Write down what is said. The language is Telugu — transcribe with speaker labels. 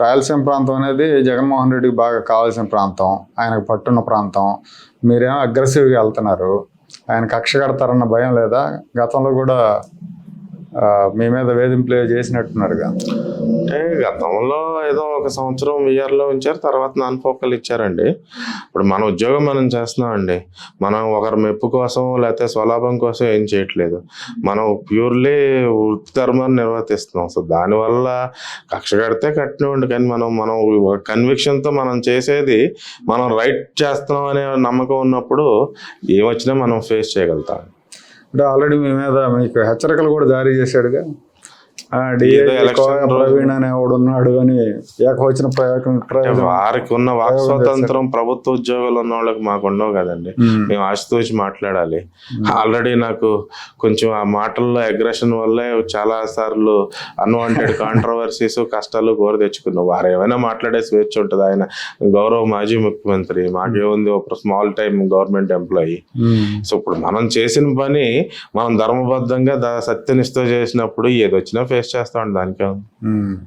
Speaker 1: రాయలసీమ ప్రాంతం అనేది జగన్మోహన్ రెడ్డికి బాగా కావాల్సిన ప్రాంతం ఆయనకు పట్టున్న ప్రాంతం. మీరేమో అగ్రెసివ్గా వెళ్తున్నారు. ఆయన కక్ష కడతారన్న భయం లేదా? గతంలో కూడా మీ మీద వేధింపులు చేసినట్టున్నారుగా.
Speaker 2: అంటే గతంలో ఏదో ఒక సంవత్సరం విఆర్లో ఉంచారు తర్వాత నాన్ ఫోకల్ ఇచ్చారండి. ఇప్పుడు మన ఉద్యోగం మనం చేస్తున్నామండి. మనం ఒకరి మెప్పు కోసం లేకపోతే స్వలాభం కోసం ఏం చేయట్లేదు. మనం ప్యూర్లీ వృత్తి ధర్మాన్ని నిర్వర్తిస్తున్నాం. సో దానివల్ల కక్ష కడితే కట్టినండి కానీ మనం మనం కన్విక్షన్తో మనం చేసేది మనం రైట్ చేస్తున్నాం అనే నమ్మకం ఉన్నప్పుడు ఏమొచ్చినా మనం ఫేస్ చేయగలుగుతాం.
Speaker 1: అంటే ఆల్రెడీ మీ మీద మీకు హెచ్చరికలు కూడా జారీ చేశాడుగా. ప్రవీణ్ అనేవాడు ఉన్నాడు అని ఏకవచన
Speaker 2: వారికి ఉన్న వాక్ స్వాతంత్రం ప్రభుత్వ ఉద్యోగాలు ఉన్న వాళ్ళకి మాకు ఉండవు కదండి. మేము. ఆశతోచి మాట్లాడాలి. ఆల్రెడీ నాకు కొంచెం ఆ మాటల్లో అగ్రెషన్ వల్లే చాలా సార్లు అన్వాంటెడ్ కాంట్రవర్సీస్ కష్టాలు కోరి తెచ్చుకున్నాం. వారు ఏమైనా మాట్లాడే స్వేచ్ఛ ఉంటుంది. ఆయన గౌరవ మాజీ ముఖ్యమంత్రి మాకేముంది ఒక small time government
Speaker 1: employee.
Speaker 2: So ఇప్పుడు మనం చేసిన పని మనం ధర్మబద్ధంగా సత్యనిష్ట చేసినప్పుడు ఏదొచ్చినా ఫేస్ చేస్తాం దానికే ఉంది.
Speaker 1: ఉమ్.